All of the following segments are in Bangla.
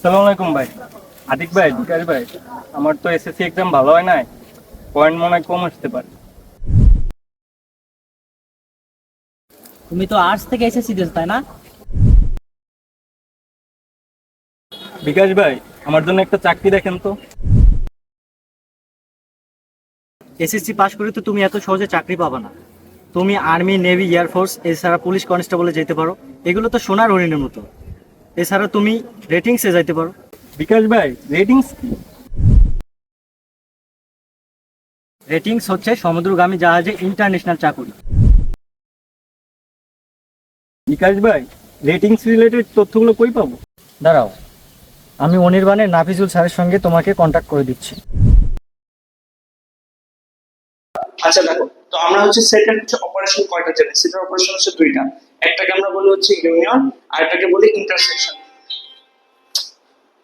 সালাম আলাইকুম ভাই। আদিক ভাই বিকাশ ভাই আমার তো এসএসসি এক্সাম ভালো হয় নাই। পয়েন্ট মনে হয় কম আসতে পারে। তুমি তো আর্টস থেকে এসেছি দিয়েছ তাই না? বিকাশ ভাই আমার জন্য একটা চাকরি দেখেন তো। এসএসসি পাস করে তো তুমি এত সহজে চাকরি পাবা না। তুমি আর্মি নেভি এয়ারফোর্স এছাড়া পুলিশ কনস্টেবলে যেতে পারো। এগুলো তো সোনার হরিণের মতো। এছাড়া তুমি রেটিংসে যাইতে পারো। বিকাশ ভাই রেটিংস কি? রেটিংস হচ্ছে সমুদ্রগামী জাহাজে ইন্টারন্যাশনাল চাকুরি। বিকাশ ভাই রেটিংস রিলেটেড তথ্যগুলো কই পাবো? দাঁড়াও, আমি অনির্বাণের নাফিজুল স্যারের সঙ্গে তোমাকে কন্ট্যাক্ট করে দিচ্ছি। আচ্ছা দেখো, তো আমরা হচ্ছে সেটের হচ্ছে অপারেশন কয়টা জানি? সেটের অপারেশন হচ্ছে দুইটা। একটাকে আমরা বলি হচ্ছে ইউনিয়ন আর একটাকে বলি ইন্টারসেকশন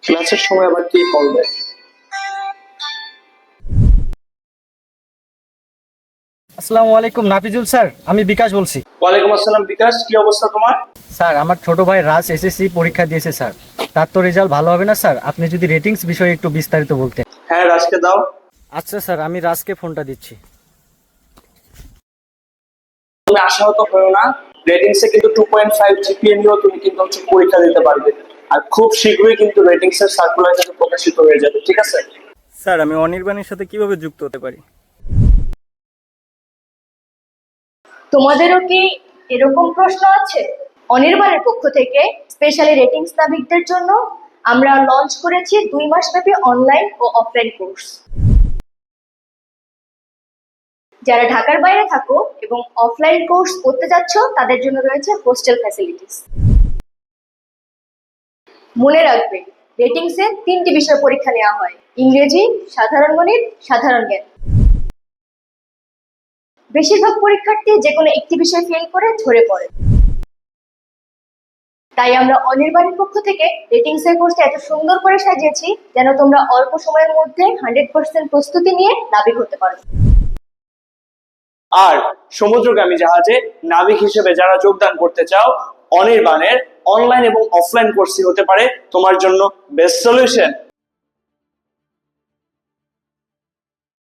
ক্লাসের সময় আবার কি কল দেয়? আসসালামু আলাইকুম নাফিজুল স্যার আমি বিকাশ বলছি। ওয়ালাইকুম আসসালাম বিকাশ কি অবস্থা তোমার? স্যার আমার ছোট ভাই রাজ এসএসসি পরীক্ষা দিয়েছে স্যার। তার তো রেজাল্ট ভালো হবে না স্যার? আপনি যদি রেটিংস বিষয়ে একটু বিস্তারিত বলতেন। হ্যাঁ রাজকে দাও। আচ্ছা স্যার আমি রাজকে ফোনটা দিচ্ছি। তুমি আশাহত হয়েও না। রেটিংসে কিন্তু টু পয়েন্ট ফাইভ জিপিএ নিয়েও তুমি কিন্তু হচ্ছে পরীক্ষা দিতে পারবে। আর খুব শীঘ্রই কিন্তু রেটিংস এর সার্কুলার কিন্তু প্রকাশিত হয়ে যাবে ঠিক আছে? স্যার আমি অনির্বাণের সাথে কীভাবে যুক্ত হতে পারি? তোমাদেরও কি এরকম প্রশ্ন আছে? অনির্বাণের পক্ষ থেকে স্পেশালি রেটিংস নাবিকদের জন্য আমরা লঞ্চ করেছি দুই মাস ব্যাপী অনলাইন ও অফলাইন কোর্স যারা ঢাকার বাইরে থাকো এবং অফলাইন কোর্স করতে যাচ্ছ, তাদের জন্য রয়েছে হোস্টেল ফ্যাসিলিটিস মনে রাখবে রেটিংসে তিনটি বিষয় পরীক্ষা নেওয়া হয়। ইংরেজি, সাধারণ গণিত, সাধারণ জ্ঞান। বেশিরভাগ পরীক্ষার্থী যে কোনো একটি বিষয় ফেল করে ঝরে পড়ে। তাই আমরা অনির্বাণের পক্ষ থেকে রেটিংস এর কোর্সটা এত সুন্দর করে সাজিয়েছি, যেন তোমরা অল্প সময়ের মধ্যে হান্ড্রেড পার্সেন্ট প্রস্তুতি নিয়ে দাবি করতে পারো। আর সমুদ্রগামী জাহাজে নাবিক হিসেবে যারা যোগদান করতে চাও, অনির্বাণের অনলাইন এবং অফলাইন কোর্সই হতে পারে। তোমার জন্য বেস্ট সলিউশন